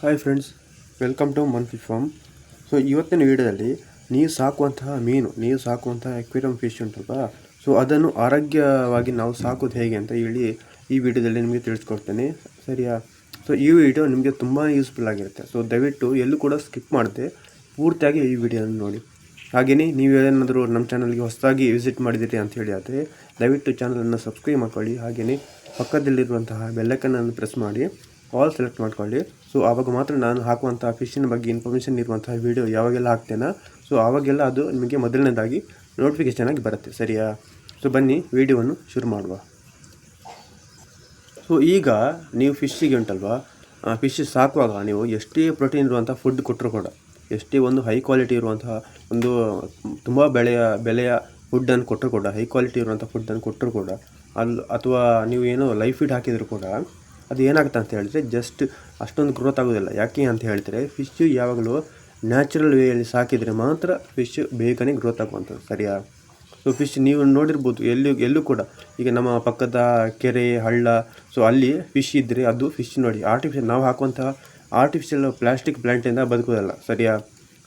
Hi friends welcome to ಮನ್ fish farm so ಇವತ್ತಿನ ವಿಡಿಯೋದಲ್ಲಿ ನೀವು ಸಾಕುವಂತಹ ಮೀನು ನೀವು ಸಾಕುವಂತಹ ಎಕ್ವೇರಿಯಂ ಫಿಶ್ ಉಂಟಲ್ವಾ? ಸೊ ಅದನ್ನು ಆರೋಗ್ಯವಾಗಿ ನಾವು ಸಾಕೋದು ಹೇಗೆ ಅಂತ ಹೇಳಿ ಈ ವಿಡಿಯೋದಲ್ಲಿ ನಿಮಗೆ ತಿಳಿಸ್ಕೊಡ್ತೇನೆ. ಸರಿಯಾ? ಸೊ ಈ ವಿಡಿಯೋ ನಿಮಗೆ ತುಂಬಾ ಯೂಸ್ಫುಲ್ ಆಗಿರುತ್ತೆ. ಸೊ ದಯವಿಟ್ಟು ಎಲ್ಲೂ ಕೂಡ ಸ್ಕಿಪ್ ಮಾಡದೆ ಪೂರ್ತಿಯಾಗಿ ಈ ವಿಡಿಯೋನ ನೋಡಿ. ಹಾಗೆಯೇ ನೀವು ಏನಾದರೂ ನಮ್ಮ ಚಾನಲ್ಗೆ ಹೊಸದಾಗಿ ವಿಸಿಟ್ ಮಾಡಿದ್ದೀರಿ ಅಂತ ಹೇಳಿ ಆದರೆ, ದಯವಿಟ್ಟು ಚಾನಲನ್ನು ಸಬ್ಸ್ಕ್ರೈಬ್ ಮಾಡ್ಕೊಳ್ಳಿ. ಹಾಗೆಯೇ ಪಕ್ಕದಲ್ಲಿರುವಂತಹ ಬೆಲ್ಲೈಕನನ್ನು ಪ್ರೆಸ್ ಮಾಡಿ. ಆಲ್ ಸೆಲೆಕ್ಟ್ ಮಾಡ್ಕೊಳ್ಳಿ. ಸೊ ಆವಾಗ ಮಾತ್ರ ನಾನು ಹಾಕುವಂಥ ಫಿಶಿನ ಬಗ್ಗೆ ಇನ್ಫಾರ್ಮೇಷನ್ ಇರುವಂತಹ ವಿಡಿಯೋ ಯಾವಾಗೆಲ್ಲ ಹಾಕ್ತೇನೋ ಸೊ ಆವಾಗೆಲ್ಲ ಅದು ನಿಮಗೆ ಮೊದಲನೇದಾಗಿ ನೋಟಿಫಿಕೇಷನ್ ಆಗಿ ಬರುತ್ತೆ. ಸರಿಯಾ? ಸೊ ಬನ್ನಿ ವಿಡಿಯೋವನ್ನು ಶುರು ಮಾಡುವ. ಸೊ ಈಗ ನೀವು ಫಿಶ್ಶಿಗೆ ಉಂಟಲ್ವಾ? ಫಿಶ್ ಸಾಕುವಾಗ ನೀವು ಎಷ್ಟೇ ಪ್ರೋಟೀನ್ ಇರುವಂಥ ಫುಡ್ ಕೊಟ್ಟರು ಕೂಡ, ಎಷ್ಟೇ ಒಂದು ಹೈ ಕ್ವಾಲಿಟಿ ಇರುವಂತಹ ಒಂದು ತುಂಬ ಬೆಳೆಯ, ಬೆಲೆಯ ಫುಡ್ಡನ್ನು ಕೊಟ್ಟರು ಕೂಡ ಹೈ ಕ್ವಾಲಿಟಿ ಇರುವಂಥ ಫುಡ್ಡನ್ನು ಕೊಟ್ಟರು ಕೂಡ ಅಲ್ಲಿ ಅಥವಾ ನೀವು ಏನೋ ಲೈಫ್ ಫೀಡ್ ಹಾಕಿದರೂ ಕೂಡ ಅದು ಏನಾಗುತ್ತೆ ಅಂತ ಹೇಳಿದ್ರೆ ಜಸ್ಟ್ ಅಷ್ಟೊಂದು ಗ್ರೋತ್ ಆಗೋದಿಲ್ಲ. ಯಾಕೆ ಅಂತ ಹೇಳಿದರೆ ಫಿಶ್ ಯಾವಾಗಲೂ ನ್ಯಾಚುರಲ್ ವೇಯಲ್ಲಿ ಸಾಕಿದರೆ ಮಾತ್ರ ಫಿಶ್ ಬೇಗನೆ ಗ್ರೋತ್ ಆಗುವಂಥದ್ದು, ಸರಿಯಾ? ಸೊ ಫಿಶ್ ನೀವು ನೋಡಿರ್ಬೋದು, ಎಲ್ಲೂ ಎಲ್ಲೂ ಕೂಡ. ಈಗ ನಮ್ಮ ಪಕ್ಕದ ಕೆರೆ, ಹಳ್ಳ ಸೊ ಅಲ್ಲಿ ಫಿಶ್ ಇದ್ದರೆ ಅದು ಫಿಶ್ ನೋಡಿ. ಆರ್ಟಿಫಿಷಿಯಲ್ ನಾವು ಹಾಕುವಂತಹ ಆರ್ಟಿಫಿಷಿಯಲ್ ಪ್ಲಾಸ್ಟಿಕ್ ಪ್ಲ್ಯಾಂಟಿಂದ ಬದುಕೋದಲ್ಲ ಸರಿಯಾ?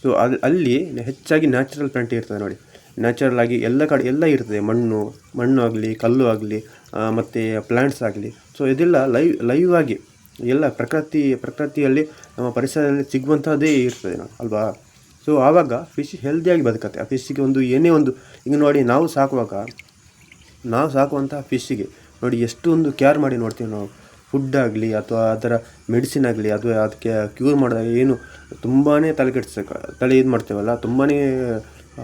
ಸೊ ಅಲ್ಲಿ ಅಲ್ಲಿ ಹೆಚ್ಚಾಗಿ ನ್ಯಾಚುರಲ್ ಪ್ಲ್ಯಾಂಟ್ ಇರ್ತದೆ ನೋಡಿ. ನ್ಯಾಚುರಲ್ ಆಗಿ ಎಲ್ಲ ಕಡೆ, ಎಲ್ಲ ಇರ್ತದೆ. ಮಣ್ಣು ಮಣ್ಣು ಆಗಲಿ, ಕಲ್ಲು ಆಗಲಿ ಮತ್ತು ಪ್ಲ್ಯಾಂಟ್ಸ್ ಆಗಲಿ. ಸೊ ಇದೆಲ್ಲ ಲೈವ್ ಲೈವ್ ಆಗಿ ಎಲ್ಲ ಪ್ರಕೃತಿ, ಪ್ರಕೃತಿಯಲ್ಲಿ ನಮ್ಮ ಪರಿಸರದಲ್ಲಿ ಸಿಗುವಂಥದ್ದೇ ಇರ್ತದೆ ಅಲ್ವಾ? ಸೊ ಆವಾಗ ಫಿಶ್ ಹೆಲ್ದಿಯಾಗಿ ಬದುಕತ್ತೆ. ಆ ಫಿಶ್ಶಿಗೆ ಒಂದು ಏನೇ ಒಂದು, ಈಗ ನೋಡಿ ನಾವು ಸಾಕುವಾಗ, ನಾವು ಸಾಕುವಂತಹ ಫಿಶ್ಶಿಗೆ ನೋಡಿ ಎಷ್ಟು ಒಂದು ಕೇರ್ ಮಾಡಿ ನೋಡ್ತೀವಿ ನಾವು. ಫುಡ್ ಆಗಲಿ ಅಥವಾ ಅದರ ಮೆಡಿಸಿನ್ ಆಗಲಿ ಅಥವಾ ಅದಕ್ಕೆ ಕ್ಯೂರ್ ಮಾಡಿದಾಗ ಏನು ತುಂಬಾ ತಲೆ ತಲೆ ಇದು ಮಾಡ್ತೇವಲ್ಲ ತುಂಬಾ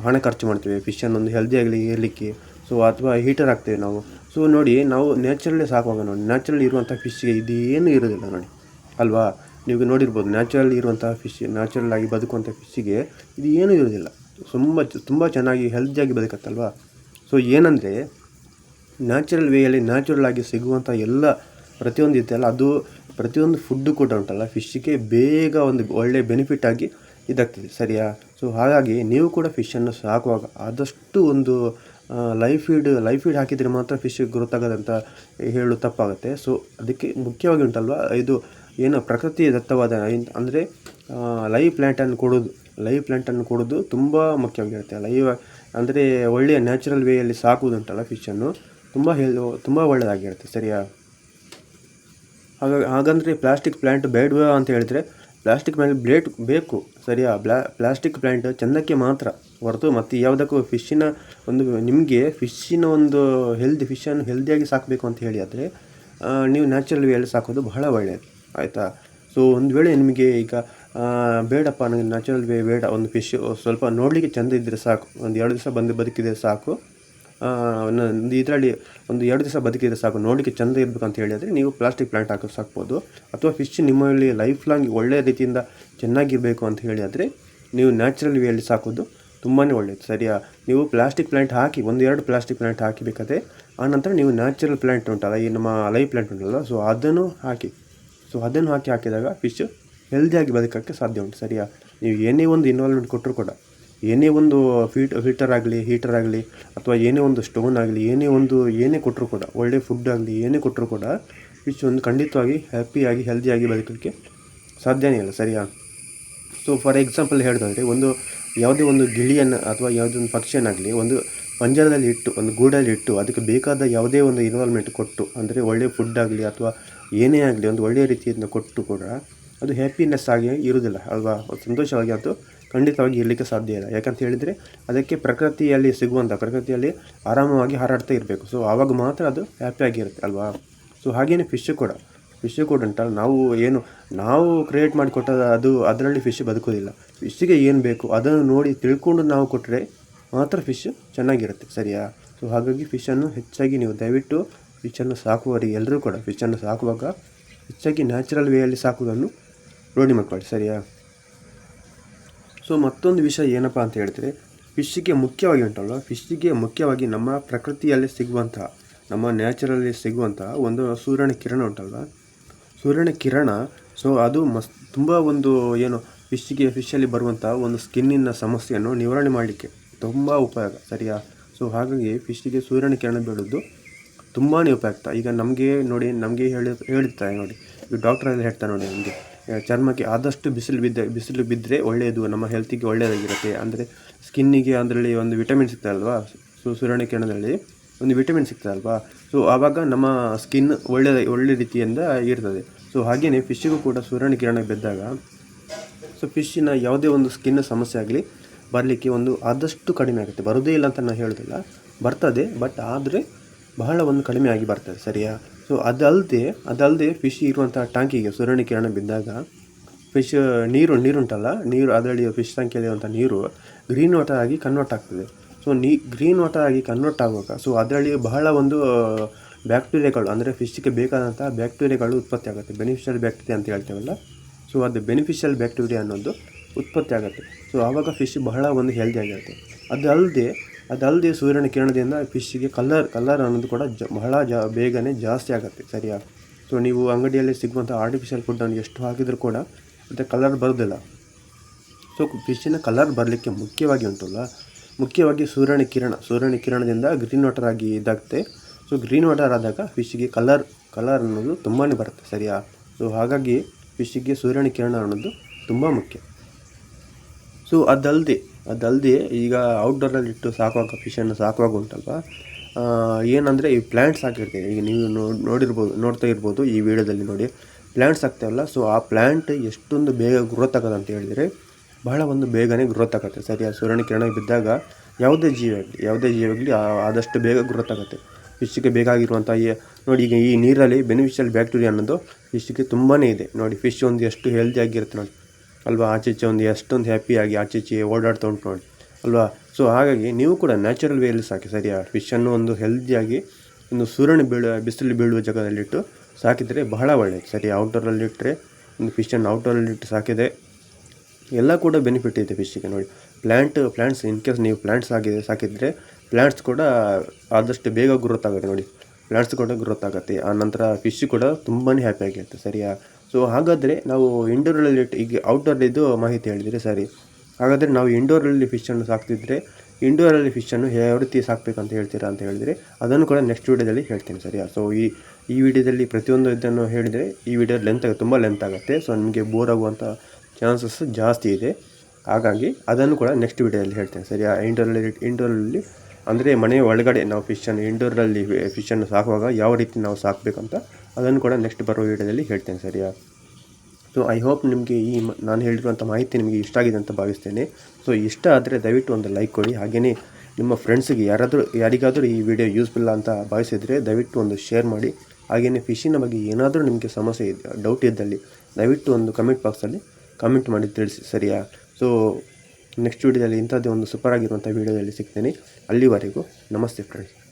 ಹಣ ಖರ್ಚು ಮಾಡ್ತೀವಿ. ಫಿಶನ್ನು ಒಂದು ಹೆಲ್ದಿಯಾಗಲಿ ಇರಲಿಕ್ಕೆ. ಸೊ ಅಥವಾ ಹೀಟರ್ ಹಾಕ್ತೇವೆ ನಾವು. ಸೊ ನೋಡಿ, ನಾವು ನ್ಯಾಚುರಲ್ಲೇ ಸಾಕುವಾಗ ನೋಡಿ ನ್ಯಾಚುರಲ್ ಇರುವಂಥ ಫಿಶ್ಗೆ ಇದೇನು ಇರೋದಿಲ್ಲ ನೋಡಿ. ಅಲ್ವಾ? ನೀವು ನೋಡಿರ್ಬೋದು ನ್ಯಾಚುರಲ್ ಇರುವಂಥ ಫಿಶ್ ನ್ಯಾಚುರಲ್ ಆಗಿ ಬದುಕುವಂಥ ಫಿಶ್ಶಿಗೆ ಇದು ಏನೂ ಇರೋದಿಲ್ಲ ತುಂಬ ತುಂಬ ಚೆನ್ನಾಗಿ ಹೆಲ್ದಿಯಾಗಿ ಬದುಕತ್ತಲ್ವಾ? ಸೊ ಏನಂದರೆ ನ್ಯಾಚುರಲ್ ವೇಯಲ್ಲಿ ನ್ಯಾಚುರಲ್ ಆಗಿ ಸಿಗುವಂಥ ಎಲ್ಲ ಪ್ರತಿಯೊಂದು ಇದೆಯಲ್ಲ ಅದು ಪ್ರತಿಯೊಂದು ಫುಡ್ಡು ಕೂಡ ಉಂಟಲ್ಲ ಫಿಶ್ಶಿಗೆ ಬೇಗ ಒಂದು ಒಳ್ಳೆಯ ಬೆನಿಫಿಟ್ ಆಗಿ ಇದಾಗ್ತದೆ, ಸರಿಯಾ? ಸೊ ಹಾಗಾಗಿ ನೀವು ಕೂಡ ಫಿಶನ್ನು ಸಾಕುವಾಗ ಆದಷ್ಟು ಒಂದು ಲೈಫ್ ಫೀಡ್ ಲೈವ್ ಫೀಡ್ ಹಾಕಿದರೆ ಮಾತ್ರ ಫಿಶ್ ಗ್ರೋತ್ ಹೇಳು ತಪ್ಪಾಗುತ್ತೆ. ಸೊ ಅದಕ್ಕೆ ಮುಖ್ಯವಾಗಿ ಉಂಟಲ್ವ, ಇದು ಏನು ಪ್ರಕೃತಿ ದತ್ತವಾದ ಅಂದರೆ ಲೈವ್ ಪ್ಲ್ಯಾಂಟನ್ನು ಕೊಡೋದು ಲೈವ್ ಪ್ಲ್ಯಾಂಟನ್ನು ಕೊಡೋದು ತುಂಬ ಮುಖ್ಯವಾಗಿರುತ್ತೆ. ಲೈವ್ ಅಂದರೆ ಒಳ್ಳೆಯ ನ್ಯಾಚುರಲ್ ವೇಯಲ್ಲಿ ಸಾಕುವುದುಂಟಲ್ಲ ಫಿಶನ್ನು ತುಂಬ ಹೇಳು ತುಂಬ ಒಳ್ಳೆಯದಾಗಿರುತ್ತೆ ಸರಿಯಾ? ಹಾಗಾಗಿ ಹಾಗಂದರೆ ಪ್ಲಾಸ್ಟಿಕ್ ಪ್ಲ್ಯಾಂಟ್ ಬೇಡವಾ ಅಂತ ಹೇಳಿದರೆ ಪ್ಲಾಸ್ಟಿಕ್ ಮೇಲೆ ಬ್ಲೇಟ್ ಬೇಕು, ಸರಿಯಾ? ಬ್ಲಾ, ಪ್ಲಾಸ್ಟಿಕ್ ಪ್ಲ್ಯಾಂಟ್ ಚೆಂದಕ್ಕೆ ಮಾತ್ರ ಹೊರತು ಮತ್ತು ಯಾವುದಕ್ಕೂ ಫಿಶ್ಶಿನ ಒಂದು ನಿಮಗೆ ಫಿಶ್ಶಿನ ಒಂದು ಹೆಲ್ದಿ ಫಿಶ್ಶನ್ನು ಹೆಲ್ದಿಯಾಗಿ ಸಾಕಬೇಕು ಅಂತ ಹೇಳಿ ಆದರೆ ನೀವು ನ್ಯಾಚುರಲ್ ವೇಯಲ್ಲಿ ಸಾಕೋದು ಬಹಳ ಒಳ್ಳೆಯದು ಆಯಿತಾ? ಸೊ ಒಂದು ವೇಳೆ ನಿಮಗೆ ಈಗ ಬೇಡಪ್ಪ ನನಗೆ ನ್ಯಾಚುರಲ್ ವೇ ಬೇಡ, ಒಂದು ಫಿಶ್ ಸ್ವಲ್ಪ ನೋಡಲಿಕ್ಕೆ ಚೆಂದ ಇದ್ದರೆ ಸಾಕು. ಒಂದು ಎರಡು ದಿವಸ ಬಂದು ಬದುಕಿದರೆ ಸಾಕು. ಇದರಲ್ಲಿ ಒಂದು ಎರಡು ದಿವಸ ಬದುಕಿದ್ರೆ ಸಾಕು, ನೋಡಲಿಕ್ಕೆ ಚೆಂದ ಇರಬೇಕು ಅಂತ ಹೇಳಿದರೆ ನೀವು ಪ್ಲಾಸ್ಟಿಕ್ ಪ್ಲ್ಯಾಂಟ್ ಹಾಕಿ ಸಾಕ್ಬೋದು. ಅಥವಾ ಫಿಶ್ ನಿಮ್ಮಲ್ಲಿ ಲೈಫ್ ಲಾಂಗ್ ಒಳ್ಳೆಯ ರೀತಿಯಿಂದ ಚೆನ್ನಾಗಿರಬೇಕು ಅಂತ ಹೇಳಿ ಆದರೆ ನೀವು ನ್ಯಾಚುರಲ್ ವೇಯಲ್ಲಿ ಸಾಕೋದು ತುಂಬಾ ಒಳ್ಳೆಯದು ಸರಿಯಾ? ನೀವು ಪ್ಲಾಸ್ಟಿಕ್ ಪ್ಲ್ಯಾಂಟ್ ಹಾಕಿ ಒಂದು ಎರಡು ಪ್ಲಾಸ್ಟಿಕ್ ಪ್ಲ್ಯಾಂಟ್ ಹಾಕಿಬೇಕಾದ್ರೆ ಆನಂತರ ನೀವು ನ್ಯಾಚುರಲ್ ಪ್ಲ್ಯಾಂಟ್ ಉಂಟಲ್ಲ, ಈ ನಮ್ಮ ಲೈವ್ ಪ್ಲ್ಯಾಂಟ್ ಉಂಟಲ್ಲ ಸೊ ಅದನ್ನು ಹಾಕಿ ಸೊ ಅದನ್ನು ಹಾಕಿ ಹಾಕಿದಾಗ ಫಿಶ್ ಹೆಲ್ದಿಯಾಗಿ ಬದುಕೋಕ್ಕೆ ಸಾಧ್ಯ ಉಂಟು, ಸರಿಯಾ? ನೀವು ಏನೇ ಒಂದು ಇನ್ವಾಲ್ವ್ಮೆಂಟ್ ಕೊಟ್ಟರು ಕೂಡ ಏನೇ ಒಂದು ಫೀಟ್ ಫೀಟರ್ ಆಗಲಿ ಹೀಟರ್ ಆಗಲಿ, ಅಥವಾ ಏನೇ ಒಂದು ಸ್ಟೋನ್ ಆಗಲಿ, ಏನೇ ಒಂದು, ಏನೇ ಕೊಟ್ಟರು ಕೂಡ, ಒಳ್ಳೆ ಫುಡ್ ಆಗಲಿ, ಏನೇ ಕೊಟ್ಟರು ಕೂಡ ಫಿಶ್ ಒಂದು ಖಂಡಿತವಾಗಿ ಹ್ಯಾಪಿಯಾಗಿ ಹೆಲ್ದಿಯಾಗಿ ಬದುಕಲಿಕ್ಕೆ ಸಾಧ್ಯನೇ ಇಲ್ಲ, ಸರಿಯಾ? ಸೊ ಫಾರ್ ಎಕ್ಸಾಂಪಲ್ ಹೇಳೋದಾದರೆ, ಒಂದು ಯಾವುದೇ ಒಂದು ಗಿಳಿಯನ್ನು ಅಥವಾ ಯಾವುದೇ ಒಂದು ಪಕ್ಷಿಯನ್ನಾಗಲಿ ಒಂದು ಪಂಜರದಲ್ಲಿ ಇಟ್ಟು, ಒಂದು ಗೂಡಲ್ಲಿ ಇಟ್ಟು, ಅದಕ್ಕೆ ಬೇಕಾದ ಯಾವುದೇ ಒಂದು ಇನ್ವಾಲ್ವ್ಮೆಂಟ್ ಕೊಟ್ಟು, ಅಂದರೆ ಒಳ್ಳೆಯ ಫುಡ್ ಆಗಲಿ ಅಥವಾ ಏನೇ ಆಗಲಿ, ಒಂದು ಒಳ್ಳೆಯ ರೀತಿಯಿಂದ ಕೊಟ್ಟು ಕೂಡ, ಅದು ಹ್ಯಾಪಿನೆಸ್ ಆಗಿ ಇರುವುದಿಲ್ಲ, ಅಲ್ವಾ? ಸಂತೋಷವಾಗಿ ಅದು ಖಂಡಿತವಾಗಿ ಇರಲಿಕ್ಕೆ ಸಾಧ್ಯ ಇಲ್ಲ. ಯಾಕಂತ ಹೇಳಿದರೆ ಅದಕ್ಕೆ ಪ್ರಕೃತಿಯಲ್ಲಿ ಸಿಗುವಂಥ ಪ್ರಕೃತಿಯಲ್ಲಿ ಆರಾಮವಾಗಿ ಹಾರಾಡ್ತಾ ಇರಬೇಕು. ಸೊ ಆವಾಗ ಮಾತ್ರ ಅದು ಹ್ಯಾಪಿಯಾಗಿರುತ್ತೆ ಅಲ್ವಾ? ಸೊ ಹಾಗೆಯೇ ಫಿಶ್ ಕೂಡ. ಫಿಶ್ ಕೂಡ ಉಂಟಲ್ಲ, ನಾವು ಏನು, ನಾವು ಕ್ರಿಯೇಟ್ ಮಾಡಿ ಕೊಟ್ಟದ ಅದು, ಅದರಲ್ಲಿ ಫಿಶ್ ಬದುಕೋದಿಲ್ಲ ಫಿಶ್ಗೆ ಏನು ಬೇಕು, ಅದನ್ನು ನೋಡಿ ತಿಳ್ಕೊಂಡು ನಾವು ಕೊಟ್ಟರೆ ಮಾತ್ರ ಫಿಶ್ ಚೆನ್ನಾಗಿರುತ್ತೆ, ಸರಿಯಾ? ಸೊ ಹಾಗಾಗಿ ಫಿಶನ್ನು ಹೆಚ್ಚಾಗಿ ನೀವು ದಯವಿಟ್ಟು ಫಿಶನ್ನು ಸಾಕುವವರಿಗೆ ಎಲ್ಲರೂ ಕೂಡ ಫಿಶನ್ನು ಸಾಕುವಾಗ ಹೆಚ್ಚಾಗಿ ನ್ಯಾಚುರಲ್ ವೇಯಲ್ಲಿ ಸಾಕುವುದನ್ನು ರೂಢಿ ಮಾಡ್ಕೊಳ್ಳಿ, ಸರಿಯಾ? ಸೊ ಮತ್ತೊಂದು ವಿಷಯ ಏನಪ್ಪ ಅಂತ ಹೇಳ್ತೀರಿ? ಫಿಶ್ಶಿಗೆ ಮುಖ್ಯವಾಗಿ ಉಂಟಲ್ಲ ಫಿಶ್ಶಿಗೆ ಮುಖ್ಯವಾಗಿ ನಮ್ಮ ಪ್ರಕೃತಿಯಲ್ಲಿ ಸಿಗುವಂತಹ ನಮ್ಮ ನ್ಯಾಚುರಲ್ಲಿ ಸಿಗುವಂತಹ ಒಂದು ಸೂರ್ಯನ ಕಿರಣ ಉಂಟಲ್ವ? ಸೂರ್ಯನ ಕಿರಣ ಸೊ ಅದು ಮಸ್, ತುಂಬ ಒಂದು ಏನು ಫಿಶ್ಶಿಗೆ ಫಿಶ್ಶಲ್ಲಿ ಬರುವಂಥ ಒಂದು ಸ್ಕಿನ್ನಿನ ಸಮಸ್ಯೆಯನ್ನು ನಿವಾರಣೆ ಮಾಡಲಿಕ್ಕೆ ತುಂಬ ಉಪಯೋಗ, ಸರಿಯಾ? ಸೊ ಹಾಗಾಗಿ ಫಿಶ್ಶಿಗೆ ಸೂರ್ಯನ ಕಿರಣ ಬೀಳೋದು ತುಂಬಾ ಉಪಯುಕ್ತ. ಈಗ ನಮಗೆ ನೋಡಿ, ನಮಗೆ ಹೇಳಿ ಹೇಳ್ತಾರೆ ನೋಡಿ. ಈಗ ಡಾಕ್ಟ್ರಲ್ಲಿ ಹೇಳ್ತಾರೆ ನೋಡಿ ನಮಗೆ. ಚರ್ಮಕ್ಕೆ ಆದಷ್ಟು ಬಿಸಿಲು ಬಿದ್ದ, ಬಿಸಿಲು ಬಿದ್ದರೆ ಒಳ್ಳೆಯದು, ನಮ್ಮ ಹೆಲ್ತಿಗೆ ಒಳ್ಳೆಯದಾಗಿರುತ್ತೆ. ಅಂದರೆ ಸ್ಕಿನ್ನಿಗೆ ಅದರಲ್ಲಿ ಒಂದು ವಿಟಮಿನ್ ಸಿಗ್ತದಲ್ವಾ ಸೊ ಸೂರ್ಯನ ಕಿರಣದಲ್ಲಿ ಒಂದು ವಿಟಮಿನ್ ಸಿಗ್ತದಲ್ವಾ ಸೊ ಆವಾಗ ನಮ್ಮ ಸ್ಕಿನ್ ಒಳ್ಳೆ ಒಳ್ಳೆ ರೀತಿಯಿಂದ ಇರ್ತದೆ. ಸೊ ಹಾಗೆಯೇ ಫಿಶ್ಶಿಗೂ ಕೂಡ ಸೂರ್ಯನ ಕಿರಣ ಬಿದ್ದಾಗ ಸೊ ಫಿಶ್ಶಿನ ಯಾವುದೇ ಒಂದು ಸ್ಕಿನ್ ಸಮಸ್ಯೆ ಆಗಲಿ, ಬರಲಿಕ್ಕೆ ಒಂದು ಆದಷ್ಟು ಕಡಿಮೆ ಆಗುತ್ತೆ. ಬರೋದೇ ಇಲ್ಲ ಅಂತ ನಾನು ಹೇಳೋದಿಲ್ಲ. ಬರ್ತದೆ ಬಟ್ ಆದರೆ ಬಹಳ ಒಂದು ಕಡಿಮೆ ಆಗಿ ಬರ್ತದೆ, ಸರಿಯಾ? ಸೊ ಅದಲ್ಲದೆ ಅದಲ್ಲದೆ ಫಿಶ್ ಇರುವಂಥ ಟ್ಯಾಂಕಿಗೆ ಸೂರ್ಯನ ಕಿರಣ ಬಿದ್ದಾಗ ಫಿಶ್ ನೀರು, ನೀರುಂಟಲ್ಲ, ನೀರು ಅದರಲ್ಲಿ ಫಿಶ್ ಟ್ಯಾಂಕಿಯಲ್ಲಿರುವಂಥ ನೀರು ಗ್ರೀನ್ ವಾಟರ್ ಆಗಿ ಕನ್ವರ್ಟ್ ಆಗ್ತದೆ. ಸೊ ನೀ ಗ್ರೀನ್ ವಾಟರ್ ಆಗಿ ಕನ್ವರ್ಟ್ ಆಗುವಾಗ ಸೊ ಅದರಲ್ಲಿ ಬಹಳ ಒಂದು ಬ್ಯಾಕ್ಟೀರಿಯಾಗಳು ಅಂದರೆ ಫಿಶ್ಗೆ ಬೇಕಾದಂಥ ಬ್ಯಾಕ್ಟೀರಿಯಾಗಳು ಉತ್ಪತ್ತಿ ಆಗುತ್ತೆ. ಬೆನಿಫಿಷಿಯಲ್ ಬ್ಯಾಕ್ಟೀರಿಯಾ ಅಂತ ಹೇಳ್ತೇವಲ್ಲ. ಸೊ ಅದು ಬೆನಿಫಿಷಿಯಲ್ ಬ್ಯಾಕ್ಟೀರಿಯಾ ಅನ್ನೋದು ಉತ್ಪತ್ತಿ ಆಗುತ್ತೆ. ಸೊ ಆವಾಗ ಫಿಶ್ ಬಹಳ ಒಂದು ಹೆಲ್ದಿ ಆಗಿರುತ್ತೆ. ಅದಲ್ಲದೆ ಅದಲ್ಲದೆ ಸೂರ್ಯನ ಕಿರಣದಿಂದ ಫಿಶ್ಶಿಗೆ ಕಲರ್ ಕಲರ್ ಅನ್ನೋದು ಕೂಡ ಜ, ಬಹಳ ಜಾ, ಬೇಗನೆ ಜಾಸ್ತಿ ಆಗುತ್ತೆ, ಸರಿಯಾ? ಸೊ ನೀವು ಅಂಗಡಿಯಲ್ಲಿ ಸಿಗುವಂಥ ಆರ್ಟಿಫಿಷಿಯಲ್ ಫುಡ್ಡನ್ನು ಎಷ್ಟು ಹಾಕಿದರೂ ಕೂಡ ಮತ್ತು ಕಲರ್ ಬರೋದಿಲ್ಲ. ಸೊ ಫಿಶ್ಶಿನ ಕಲರ್ ಬರಲಿಕ್ಕೆ ಮುಖ್ಯವಾಗಿ ಉಂಟಲ್ಲ? ಮುಖ್ಯವಾಗಿ ಸೂರ್ಯನ ಕಿರಣ, ಸೂರ್ಯನ ಕಿರಣದಿಂದ ಗ್ರೀನ್ ವಾಟರ್ ಆಗಿ ಇದಾಗುತ್ತೆ. ಸೊ ಗ್ರೀನ್ ವಾಟರ್ ಆದಾಗ ಫಿಶ್ಗೆ ಕಲರ್ ಕಲರ್ ಅನ್ನೋದು ತುಂಬಾ ಬರುತ್ತೆ, ಸರಿಯಾ? ಸೊ ಹಾಗಾಗಿ ಫಿಶ್ಗೆ ಸೂರ್ಯನ ಕಿರಣ ಅನ್ನೋದು ತುಂಬ ಮುಖ್ಯ. ಸೊ ಅದಲ್ಲದೆ ಅದಲ್ಲದೆ ಈಗ ಔಟ್ಡೋರಲ್ಲಿ ಇಟ್ಟು ಸಾಕುವಾಗ ಫಿಶನ್ನು ಸಾಕುವಾಗ ಉಂಟಲ್ವ? ಏನಂದರೆ ಈ ಪ್ಲ್ಯಾಂಟ್ಸ್ ಹಾಕಿರ್ತೀವಿ. ಈಗ ನೀವು ನೋಡಿ ನೋಡಿರ್ಬೋದು, ನೋಡ್ತಾ ಇರ್ಬೋದು ಈ ವಿಡಿಯೋದಲ್ಲಿ ನೋಡಿ. ಪ್ಲ್ಯಾಂಟ್ಸ್ ಹಾಕ್ತೇವಲ್ಲ ಸೊ ಆ ಪ್ಲ್ಯಾಂಟ್ ಎಷ್ಟೊಂದು ಬೇಗ ಗ್ರೋತ್ ಆಗೋದು ಅಂತ ಹೇಳಿದರೆ ಬಹಳ ಒಂದು ಬೇಗನೆ ಗ್ರೋತ್ ಆಗುತ್ತೆ. ಆ ಸೂರ್ಯನ ಕಿರಣ ಬಿದ್ದಾಗ ಯಾವುದೇ ಜೀವ ಆಗಲಿ, ಯಾವುದೇ ಜೀವಾಗಲಿ ಆದಷ್ಟು ಬೇಗ ಗ್ರೋತ್ ಆಗುತ್ತೆ. ಫಿಶ್ಗೆ ಬೇಕಾಗಿರುವಂಥ ಈ, ನೋಡಿ ಈಗ ಈ ನೀರಲ್ಲಿ ಬೆನಿಫಿಷಿಯಲ್ ಬ್ಯಾಕ್ಟೀರಿಯಾ ಅನ್ನೋದು ಫಿಶ್ಗೆ ತುಂಬಾ ಇದೆ. ನೋಡಿ ಫಿಶ್ ಒಂದು ಎಷ್ಟು ಹೆಲ್ದಿ ಆಗಿರುತ್ತೆ ನೋಡಿ. ಅಲ್ವಾ ಆಚೆ ಈಚೆ ಒಂದು ಎಷ್ಟೊಂದು ಹ್ಯಾಪಿಯಾಗಿ ಆಚೆ ಈಚೆ ಓಡಾಡ್ತಾ ಉಂಟು ನೋಡಿ. ಅಲ್ವಾ? ಸೊ ಹಾಗಾಗಿ ನೀವು ಕೂಡ ನ್ಯಾಚುರಲ್ ವೇಯಲ್ಲಿ ಸಾಕಿ, ಸರಿಯಾ? ಫಿಶನ್ನು ಒಂದು ಹೆಲ್ದಿಯಾಗಿ ಒಂದು ಸೂರ್ಯನ ಬೀಳುವ, ಬಿಸಿಲು ಬೀಳುವ ಜಾಗದಲ್ಲಿಟ್ಟು ಸಾಕಿದರೆ ಬಹಳ ಒಳ್ಳೆಯದು ಸರಿ ಔಟ್ಡೋರಲ್ಲಿಟ್ಟರೆ ಒಂದು ಫಿಶನ್ನು ಔಟ್ಡೋರಲ್ಲಿಟ್ಟು ಸಾಕಿದೆ ಎಲ್ಲ ಕೂಡ ಬೆನಿಫಿಟ್ ಇದೆ ಫಿಶ್ಶಿಗೆ ನೋಡಿ. ಪ್ಲ್ಯಾಂಟ್ ಪ್ಲ್ಯಾಂಟ್ಸ್ ಇನ್ ಕೇಸ್ ನೀವು ಪ್ಲ್ಯಾಂಟ್ಸ್ ಆಗಿದೆ ಸಾಕಿದರೆ ಪ್ಲ್ಯಾಂಟ್ಸ್ ಕೂಡ ಆದಷ್ಟು ಬೇಗ ಗ್ರೋತ್ ಆಗುತ್ತೆ ನೋಡಿ. ಪ್ಲ್ಯಾಂಟ್ಸ್ ಕೂಡ ಗ್ರೋತ್ ಆಗುತ್ತೆ. ಆ ನಂತರ ಫಿಶ್ ಕೂಡ ತುಂಬಾ ಹ್ಯಾಪಿಯಾಗಿರುತ್ತೆ ಸರಿಯಾ? ಸೊ ಹಾಗಾದರೆ ನಾವು ಇಂಡೋರಲ್ಲಿ ಈಗ ಔಟ್ಡೋರ್ಲಿದ್ದು ಮಾಹಿತಿ ಹೇಳಿದರೆ ಸರಿ. ಹಾಗಾದರೆ ನಾವು ಇಂಡೋರಲ್ಲಿ ಫಿಶನ್ನು ಸಾಕ್ತಿದ್ರೆ ಇಂಡೋರಲ್ಲಿ ಫಿಶನ್ನು ಯಾವ ರೀತಿ ಸಾಕಬೇಕಂತ ಹೇಳ್ತೀರಾ ಅಂತ ಹೇಳಿದರೆ, ಅದನ್ನು ಕೂಡ ನೆಕ್ಸ್ಟ್ ವೀಡಿಯೋದಲ್ಲಿ ಹೇಳ್ತೀನಿ ಸರಿಯಾ? ಸೊ ಈ ಈ ವಿಡಿಯೋದಲ್ಲಿ ಪ್ರತಿಯೊಂದು ಇದನ್ನು ಹೇಳಿದರೆ, ಈ ವಿಡಿಯೋ ಲೆಂತ್ ತುಂಬ ಲೆಂತ್ ಆಗುತ್ತೆ. ಸೊ ನಿಮಗೆ ಬೋರ್ ಆಗುವಂಥ ಚಾನ್ಸಸ್ ಜಾಸ್ತಿ ಇದೆ. ಹಾಗಾಗಿ ಅದನ್ನು ಕೂಡ ನೆಕ್ಸ್ಟ್ ವಿಡಿಯೋದಲ್ಲಿ ಹೇಳ್ತೇನೆ ಸರಿಯಾ? ಇಂಡೋರಲ್ಲಿ ಇಂಡೋರಲ್ಲಿ ಅಂದರೆ ಮನೆಯ ಒಳಗಡೆ ನಾವು ಫಿಶನ್ನು ಇಂಡೋರಲ್ಲಿ ಫಿಶನ್ನು ಸಾಕುವಾಗ ಯಾವ ರೀತಿ ನಾವು ಸಾಕಬೇಕಂತ ಅದನ್ನು ಕೂಡ ನೆಕ್ಸ್ಟ್ ಬರೋ ವೀಡಿಯೋದಲ್ಲಿ ಹೇಳ್ತೇನೆ ಸರಿಯಾ? ಸೊ ಐ ಹೋಪ್ ನಿಮಗೆ ಈ ನಾನು ಹೇಳಿರುವಂಥ ಮಾಹಿತಿ ನಿಮಗೆ ಇಷ್ಟ ಆಗಿದೆ ಅಂತ ಭಾವಿಸ್ತೇನೆ. ಸೊ ಇಷ್ಟ ಆದರೆ ದಯವಿಟ್ಟು ಒಂದು ಲೈಕ್ ಕೊಡಿ. ಹಾಗೆಯೇ ನಿಮ್ಮ ಫ್ರೆಂಡ್ಸಿಗೆ ಯಾರಾದರೂ ಯಾರಿಗಾದರೂ ಈ ವಿಡಿಯೋ ಯೂಸ್ಫುಲ್ ಅಂತ ಭಾವಿಸಿದರೆ ದಯವಿಟ್ಟು ಒಂದು ಶೇರ್ ಮಾಡಿ. ಹಾಗೆಯೇ ಫಿಶಿನ ಬಗ್ಗೆ ಏನಾದರೂ ನಿಮಗೆ ಸಮಸ್ಯೆ ಇದೆ ಡೌಟ್ ಇದ್ದಲ್ಲಿ ದಯವಿಟ್ಟು ಒಂದು ಕಮೆಂಟ್ ಬಾಕ್ಸಲ್ಲಿ ಕಮೆಂಟ್ ಮಾಡಿ ತಿಳಿಸಿ, ಸರಿಯಾ? ಸೊ ನೆಕ್ಸ್ಟ್ ವಿಡಿಯೋದಲ್ಲಿ ಇಂಥದ್ದೇ ಒಂದು ಸೂಪರ್ ಆಗಿರುವಂಥ ವಿಡಿಯೋದಲ್ಲಿ ಸಿಗ್ತೇನೆ. ಅಲ್ಲಿವರೆಗೂ ನಮಸ್ತೆ ಫ್ರೆಂಡ್ಸ್